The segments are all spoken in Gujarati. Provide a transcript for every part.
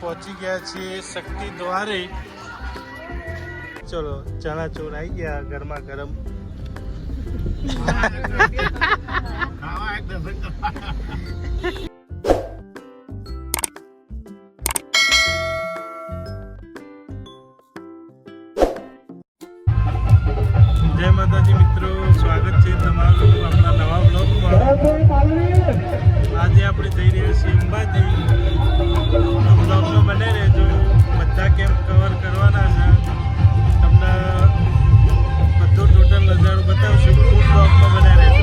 પહોંચી ગયા છીએ શક્તિ દ્વારે. ચલો ચણા ચોર આવી ગયા ગરમા ગરમ. જય માતાજી મિત્રો, સ્વાગત છે તમારું આપણા નવા બ્લોગમાં આજે આપણે જઈ રહ્યા છીએ અંબાજી. બધા કેમ્પ કવર કરવાના છે? તમને બધું ટોટલ નજારો બતાવશું. ફૂડ બ્લોકમાં બને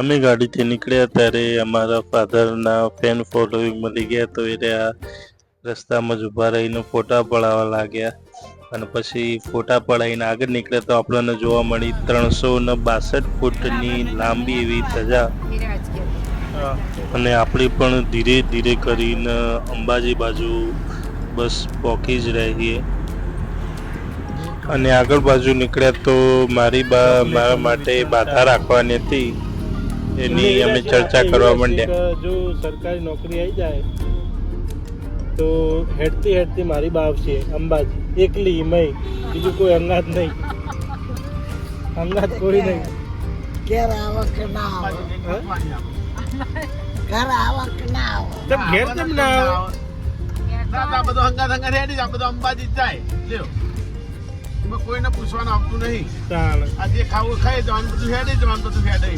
અમે ગાડીથી નીકળ્યા ત્યારે અમારા ફાધરના ફેન ફોલોઈંગ મળી ગયા તો એ રહ્યા રસ્તામાં જ ઊભા રહીને ફોટા પડાવવા લાગ્યા. અને પછી ફોટા પડાવીને આગળ નીકળ્યા તો આપણને જોવા મળી ત્રણસો ને બાસઠ ફૂટની લાંબી એવી ધજા. અને આપણે પણ ધીરે ધીરે કરીને અંબાજી બાજુ બસ પોકી જ રહીએ અને આગળ બાજુ નીકળ્યા તો મારી બા, મારા માટે બાધા રાખવાની હતી. એની અમે ચર્ચા કરવા માંડ્યા. જો સરકારી નોકરી આવી જાય તો હેડતી હેડતી મારી બા આવશે અંબાજી. એકલી મય બીજું કોઈ અંગાત નહીં. અંગાત કોઈ નહીં. ઘેર આવક ના આવે. ઘર આવક ના આવે. તમ ઘેર કેમ ના આવે? દાદા બધો હંગાત હંગાત હેડી જા બધો અંબાજી જ જાય. લ્યો. કોઈને પૂછવાનું આવતું નહીં. આજે ખાવું ખાઈ જવાનું બધું હેડી જવાનું બધું હેડે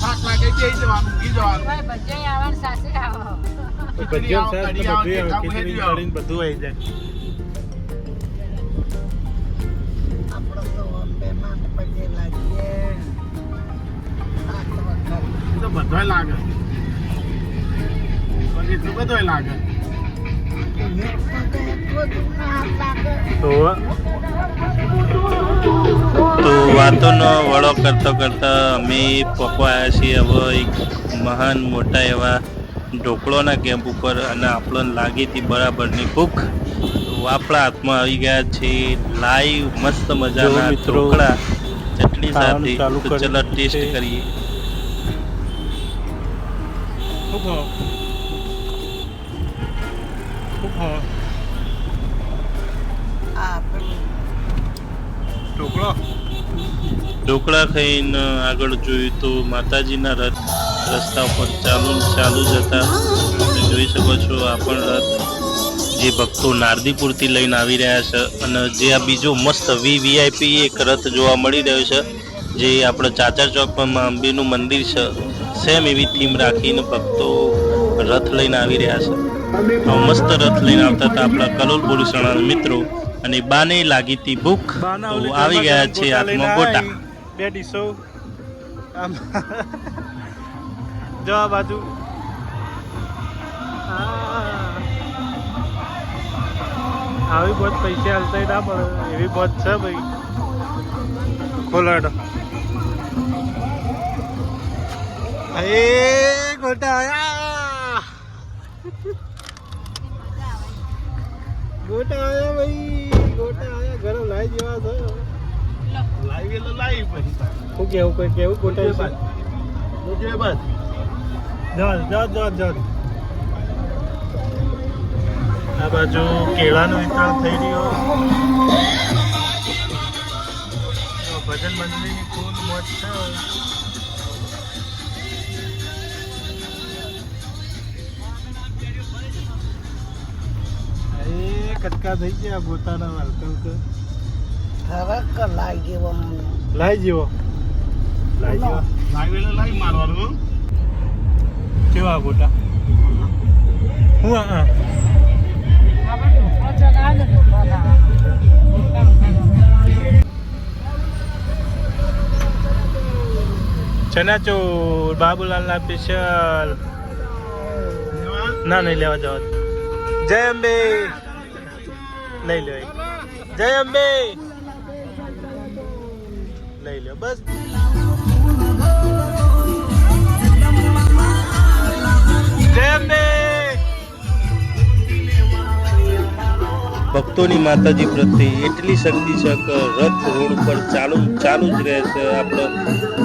થાક લાગે જઈ જવાનું ઘી જવાનું. સાસ આવો, બધું આવે ખીચડી બધું જાય. આપણે તો તો બધોય લાગે. પછી તો બધોય લાગે. તો તો વાતોનો વડો કરતો કરતા અમે પકવાયા છીએ હવે એક મહાન મોટા એવા ઢોકળોના કેમ્પ ઉપર અને આપણને લાગી હતી બરાબરની ભૂખ. આપણા હાથમાં આવી ગયા છે લાઈવ મસ્ત મજાના ઢોકળા ચટણી સાથે. ચલો ટેસ્ટ કરીએ. આ ઢોકળા? ઢોકળા ખાઈને આગળ જોયું તો માતાજીના રથ રસ્તા ઉપર ચાલુ ચાલુ જ હતા. તમે જોઈ શકો છો આ પણ રથ જે ભક્તો નારદીપુરથી લઈને આવી રહ્યા છે અને જે આ બીજો મસ્ત વી વીઆઈપી એક રથ જોવા મળી રહ્યો છે જે આપણે ચાચર ચોકમાં મા અંબેનું મંદિર છે. સેમ એવી થીમ રાખીને ભક્તો રથ લઈને આવી રહ્યા છે. મસ્ત રથ લઈને આવતા હતા આપણા કલોલ પોલીસવાળાના મિત્રો. અને બાને લાગી હતી ભૂખ. તો આવી ગયા છે હાથમાં ગોટા. બે ડીશો જો આ બાજુ. આવી બહુ પૈસા હાલતા ના પડે. એવી બહુ છે ભાઈ. ખોલાડો. એ ગોટા આયા. ગોટા આયા ભાઈ ગોટા આયા ગરમ લાઈ જેવા છે. લાઈવ એટલે લાઈવ પછી શું કેવું કોઈ કેવું ગોટા વિશે? બસ બાદ જાત જાત જલ જલ આ બાજુ કેળાનું વિતરણ થઈ રહ્યું. ભજન મંડળીની ખૂબ મોજ છે. કટકા થઈ ગયા પોતાના વાલકમ કર ફરક લાઈ મને લાઈ જેવો લાઈ જેવો લાઈ લાઈવ મારવાનું. કેવા ગોટા હું આ ચનાચોર ચનાચોર બાબુલાલના સ્પેશિયલ ના નહીં લેવા જવા જય અંબે. લઈ લો જય અંબે. લઈ લો બસ. ભક્તોની માતાજી પ્રત્યે એટલી શક્તિ શક્તિશક રથ રોડ પર ચાલુ ચાલુ જ રહેશે આપણે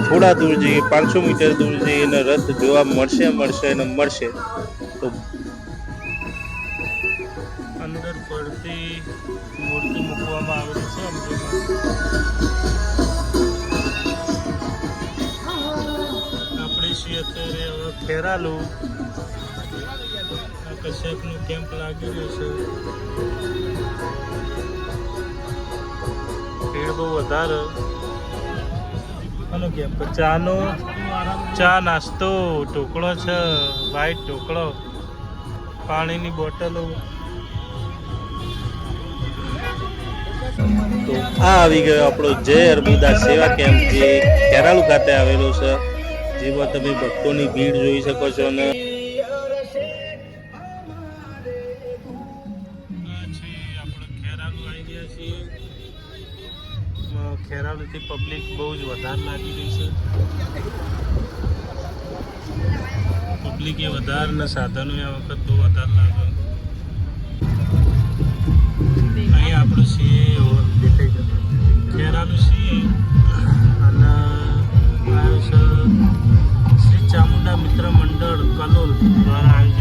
થોડા દૂર જઈએ, પાંચસો મીટર દૂર જઈએ અને રથ જોવા મળશે મળશે અને મળશે. પડતી મૂર્તિ મૂકવામાં આવેલી છે આપણે છીએ અત્યારે હવે ખેરાલુ કશ્યપનું કેમ્પ લાગી રહ્યો છે. ભીડ બહુ વધારે. આનો કેમ્પ ચાનો, ચા નાસ્તો, ઢોકળો છે વ્હાઈટ ઢોકળો, પાણીની બોટલો. તો આ આવી ગયો આપણો જય અર્બુદા સેવા કેમ્પ જે કેરાલુ ખાતે આવેલો છે, જેમાં તમે ભક્તોની ભીડ જોઈ શકો છો અને ખેરાલુથી પબ્લિક બહુ જ વધારે લાગી રહી છે. પબ્લિકે એ વધારે ને સાધનો આ વખત બહુ વધારે લાગે અહીં આપણું સીએ કેરાનું સીએ અને આવ્યું છે શ્રી ચામુંડા મિત્ર મંડળ કલોલ દ્વારા આયોજિત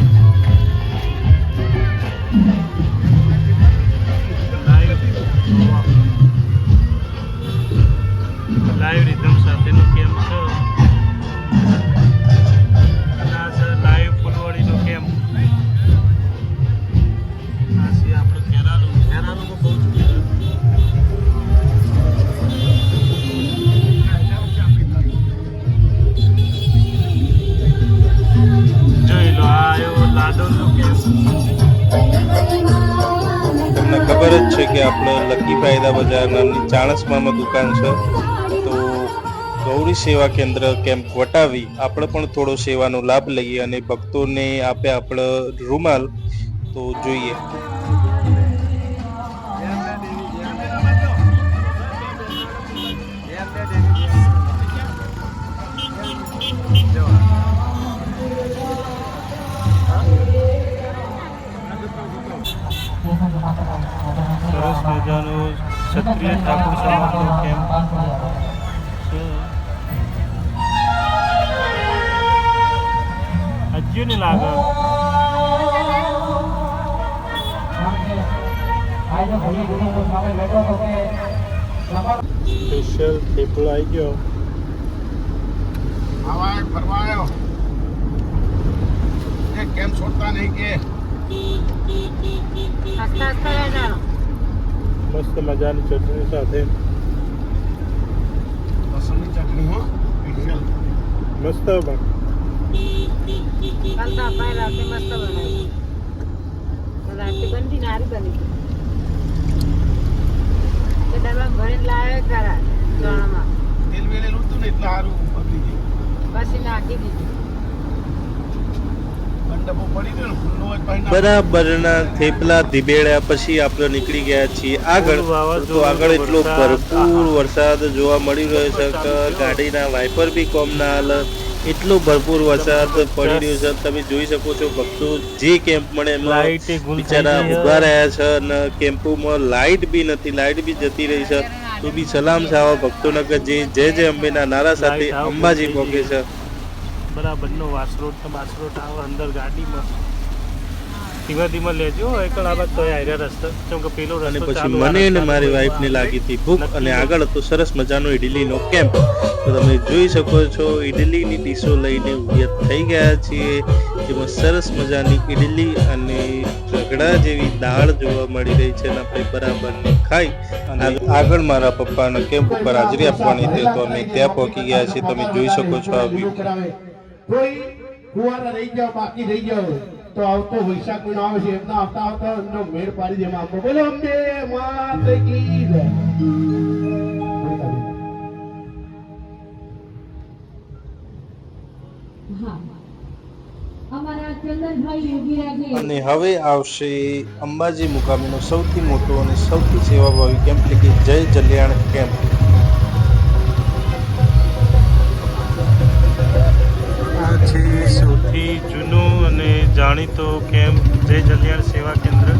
નામની ચાણસમામાં દુકાન છે. તો ગૌરી સેવા કેન્દ્ર કેમ્પ વટાવી આપણે પણ થોડો સેવાનો લાભ લઈએ અને ભક્તોને આપે આપણે રૂમાલ તો જોઈએ. સરસ મજાનો ક્ષત્રિય ઠાકોર સમાજનો કેમ્પ હજુ નહીં લાગે. સ્પેશિયલ થેપલો આવી ગયો. ફરવાયો આવ્યો એ કેમ છોડતા નહીં કે? હસતા હસતા. મસ્ત મજાની ચટણી સાથે. લસણની ચટણી હો. મસ્ત બની. પછી નાખી ભરીને બરાબરના થેપલા ધીબેડ્યા પછી આપણે નીકળી ગયા છીએ આગળ. તો આગળ એટલો ભરપૂર વરસાદ જોવા મળી રહ્યો છે કે ગાડીના વાઇપર બી કોમ ના હાલ. એટલો ભરપૂર વરસાદ પડી રહ્યો છે. તમે જોઈ શકો છો ભક્તો જે કેમ્પ મળે એમાં બિચારા ઊભા રહ્યા છે અને કેમ્પોમાં લાઇટ બી નથી લાઇટ બી જતી રહી છે. તો બી સલામ છે આવા ભક્તોને કે જે જય જય અંબેના નારા સાથે અંબાજી પહોંચે છે. બરાબરનો વાસરોટ તો બાસરોટ આવે અંદર ગાડીમાં. ધીમા ધીમા લેજો એકલ આ તો આયરા રસ્તો. કેમ કે પેલો રસ્તો અને પછી મને અને મારી વાઈફને લાગી હતી ભૂખ અને આગળ હતો સરસ મજાનો ઇડલીનો કેમ્પ. તો તમે જોઈ શકો છો ઇડલીની ડીશો લઈને ઊભી થઈ ગયા છીએ. જેમાં સરસ મજાની ઇડલી અને ઝઘડા જેવી દાળ જોવા મળી રહી છે અને આપણે બરાબર ખાઈ. અને આગળ મારા પપ્પાના કેમ્પ ઉપર હાજરી આપવાની હતી તો અમે ત્યાં પહોંચી ગયા છીએ. તમે જોઈ શકો છો આ વ્યૂ કોઈ કુવારા રહી જાવ બાકી રહી જાવ તો આવતો વૈશાખ મહિનો આવે છે એમના આવતા આવતા એમનો મેળ પાડી દે માં બોલો અંબે માત કી જય. હા. અમારા ચંદનભાઈ યોગીરાજે અને હવે આવશે અંબાજી મુકામીનો સૌથી મોટો અને સૌથી સેવાભાવી કેમ્પ એટલે કે જય જલ્યાણ કેમ્પ. સૌથી જૂનું અને જાણીતો કેમ્પ જય જલિયાર સેવા કેન્દ્ર.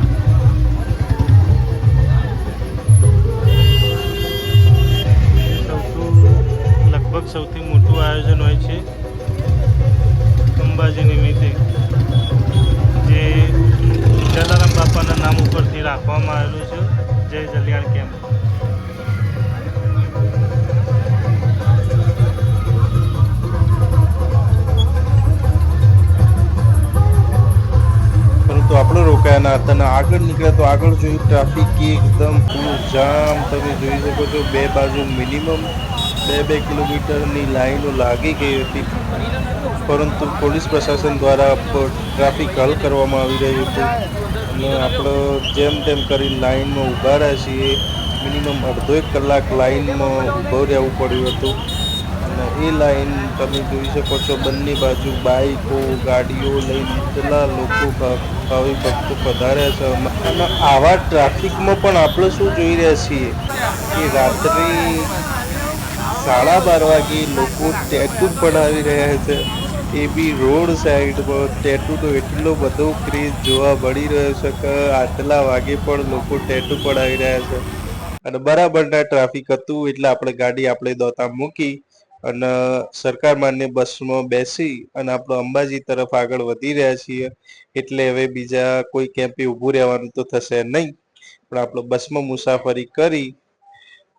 સૌથી લગભગ સૌથી મોટું આયોજન હોય છે અંબાજી નિમિત્તે, જે જલારામ બાપાના નામ ઉપરથી રાખવામાં આવેલું છે. અને આગળ નીકળ્યા તો આગળ જોયું ટ્રાફિક એકદમ ફૂલ જામ તમે જોઈ શકો છો, બે બાજુ મિનિમમ બે બે કિલોમીટરની લાઈનો લાગી ગઈ હતી. પરંતુ પોલીસ પ્રશાસન દ્વારા ટ્રાફિક હલ કરવામાં આવી રહ્યું હતું. અને આપણે જેમ તેમ કરી લાઈનમાં ઊભા રહ્યા છીએ. મિનિમમ અડધો એક કલાક લાઈનમાં ઊભો રહેવું પડ્યું હતું. અને એ લાઈન તમે જોઈ શકો છો, બંને બાજુ બાઈકો, ગાડીઓ લઈને કેટલા લોકો ભાવિ ભક્તો પધાર્યા છે. અને આવા ટ્રાફિકમાં પણ આપણે શું જોઈ રહ્યા છીએ કે રાત્રે સાડા બાર વાગે લોકો ટેટુ પડાવી રહ્યા છે. એ બી રોડ સાઈડમાં ટેટુ તો એટલો બધો ક્રેઝ જોવા મળી રહ્યો છે કે આટલા વાગે પણ લોકો ટેટુ પડાવી રહ્યા છે. અને બરાબરના ટ્રાફિક હતું એટલે આપણે ગાડી આપણે દોતા મૂકી અને સરકાર માન્ય બસમાં બેસી અને આપણો અંબાજી તરફ આગળ વધી રહ્યા છીએ. એટલે હવે બીજા કોઈ કેમ્પે ઊભું રહેવાનું તો થશે નહીં. પણ આપણે બસમાં મુસાફરી કરી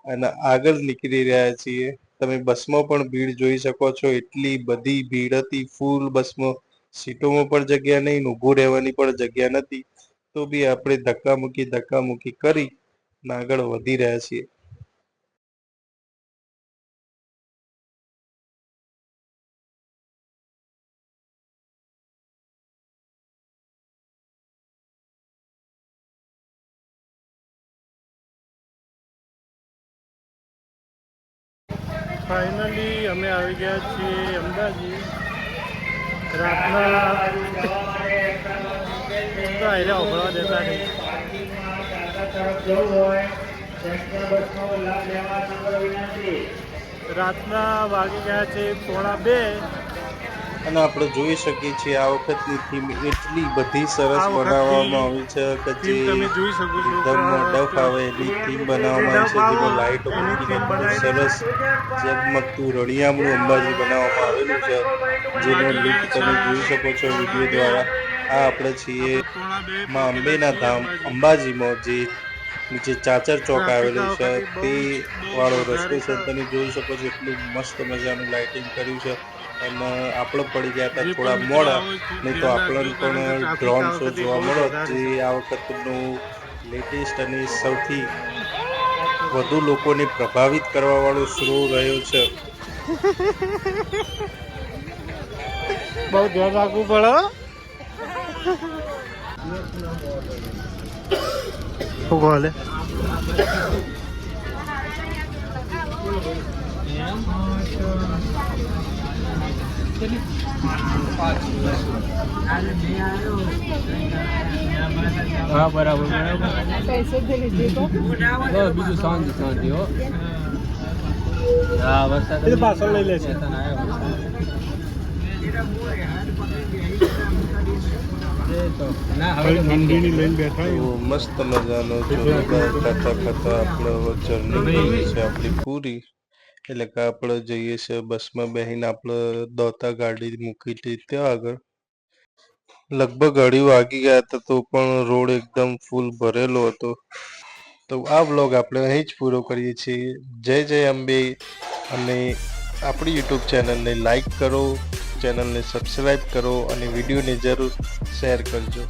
અને આગળ નીકળી રહ્યા છીએ. તમે બસમાં પણ ભીડ જોઈ શકો છો. એટલી બધી ભીડ હતી. ફૂલ બસમાં સીટોમાં પણ જગ્યા નહીં ઊભું રહેવાની પણ જગ્યા નથી. તો બી આપણે ધક્કા મૂકી ધક્કા મૂકી કરી આગળ વધી રહ્યા છીએ. ફાઇનલી અમે આવી ગયા છીએ અંબાજી. રાતના તો આયરા દેતા નહીં. રાતના વાગી ગયા છે પોણા બે. અને આપણે જોઈ શકીએ છીએ આ વખતની થીમ એટલી બધી સરસ બનાવવામાં આવી છે કે જે તમે જોઈ શકો છો. એકદમ ડફ આવે એની થીમ બનાવવામાં આવી છે જેમાં લાઇટો સરસ ઝગમગતું રળિયામણું અંબાજી બનાવવામાં આવેલું છે. જેનો લિંક તમે જોઈ શકો છો વીડિયો દ્વારા. આ આપણે છીએ માં અંબેના ધામ અંબાજીમાં જે નીચે ચાચર ચોક આવેલું છે. તે વાળો રસ્તો છે. તમે જોઈ શકો છો એટલું મસ્ત મજાનું લાઇટિંગ કર્યું છે. અને આપણે પડી ગયા હતા થોડા મોડા. નહીં તો આપણને પણ ડ્રોન શો જોવા મળ્યો જે આ વખતનું લેટેસ્ટ અને સૌથી વધુ લોકોને પ્રભાવિત કરવા વાળો શો રહ્યો છે. બહુ ધ્યાન રાખવું પડે શું કહો લે હા બરાબર બરાબર બસ બીજું શાંતિ શાંતિ હો હા વરસાદ એ પાછળ લઈ લે છે. ના હવે તો મંદિરની લઈને બેઠા તો મસ્ત મજાનો જોરદાર ખાતા ખાતા આપણે જર્ની છે આપણી પૂરી એટલે કે આપણે જઈએ છે બસમાં બેહીને આપણે દોતા ગાડી મૂકી હતી ત્યાં આગળ. લગભગ અઢી વાગી ગયા હતા તો પણ રોડ એકદમ ફૂલ ભરેલો હતો. તો આ વ્લોગ આપણે અહીં જ પૂરો કરીએ છીએ. જય જય અંબે. અને આપણી યુટ્યુબ ચેનલને લાઈક કરો ચેનલને સબસ્ક્રાઈબ કરો અને વિડીયોને જરૂર શેર કરજો.